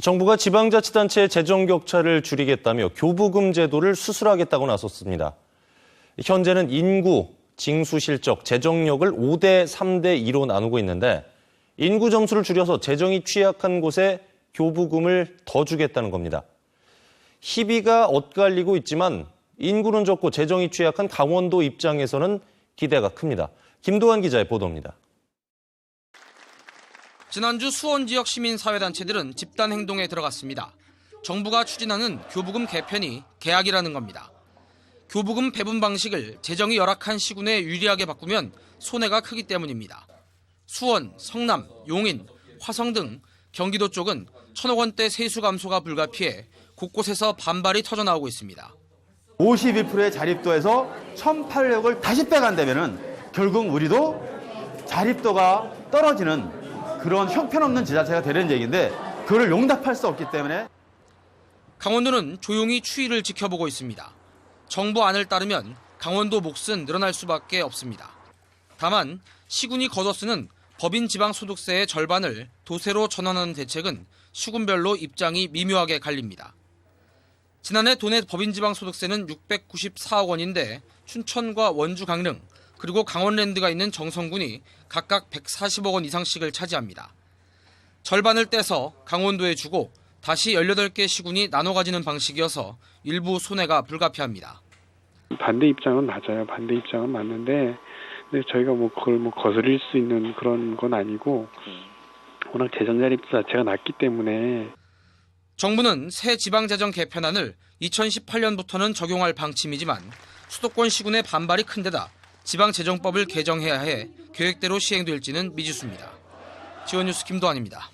정부가 지방자치단체의 재정 격차를 줄이겠다며 교부금 제도를 수술하겠다고 나섰습니다. 현재는 인구, 징수 실적, 재정력을 5대 3대 2로 나누고 있는데 인구 점수를 줄여서 재정이 취약한 곳에 교부금을 더 주겠다는 겁니다. 희비가 엇갈리고 있지만 인구는 적고 재정이 취약한 강원도 입장에서는 기대가 큽니다. 김도환 기자의 보도입니다. 지난주 수원 지역 시민사회단체들은 집단 행동에 들어갔습니다. 정부가 추진하는 교부금 개편이 계약이라는 겁니다. 교부금 배분 방식을 재정이 열악한 시군에 유리하게 바꾸면 손해가 크기 때문입니다. 수원, 성남, 용인, 화성 등 경기도 쪽은 천억 원대 세수 감소가 불가피해 곳곳에서 반발이 터져 나오고 있습니다. 52%의 자립도에서 1,800을 다시 빼간다면은 결국 우리도 자립도가 떨어지는 그런 형편없는 지자체가 되는 얘기인데 그걸 용납할 수 없기 때문에 강원도는 조용히 추이를 지켜보고 있습니다. 정부 안을 따르면 강원도 몫은 늘어날 수밖에 없습니다. 다만 시군이 걷어쓰는 법인 지방 소득세의 절반을 도세로 전환하는 대책은 시군별로 입장이 미묘하게 갈립니다. 지난해 도내 법인 지방 소득세는 694억 원인데 춘천과 원주 강릉 그리고 강원랜드가 있는 정성군이 각각 140억 원 이상씩을 차지합니다. 절반을 떼서 강원도에 주고 다시 18개 시군이 나눠 가지는 방식이어서 일부 손해가 불가피합니다. 반대 입장은 맞아요. 반대 입장은 맞는데, 근데 저희가 뭐 그걸 뭐 거스릴 수 있는 그런 건 아니고, 워낙 재정 자립도 자체가 낮기 때문에 정부는 새 지방재정 개편안을 2018년부터는 적용할 방침이지만 수도권 시군의 반발이 큰 데다 지방재정법을 개정해야 해 계획대로 시행될지는 미지수입니다. 지원뉴스 김도환입니다.